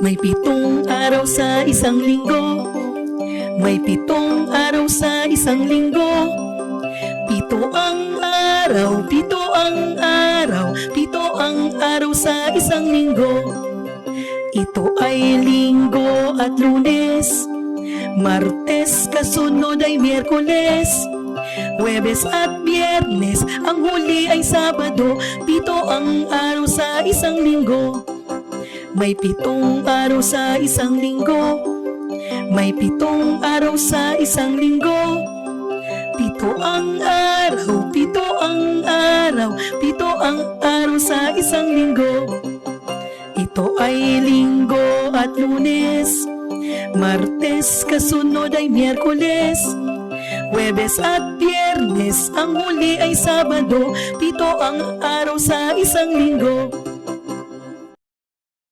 May pitong araw sa isang linggo. May pitong araw sa isang linggo. Pito ang araw, pito ang araw Pito ang araw sa isang linggo. Ito ay linggo at lunes. Martes kasunod ay Miyerkules Huwebes at Biyernes Ang huli ay Sabado. Pito ang araw sa isang linggo. May pitong araw sa isang linggo. May pitong araw sa isang linggo. Pito ang araw, pito ang araw Pito ang araw sa isang linggo. Ito ay linggo at lunes. Martes kasunod ay Miyerkules Huwebes at Biyernes Ang huli ay Sabado. Pito ang araw sa isang linggo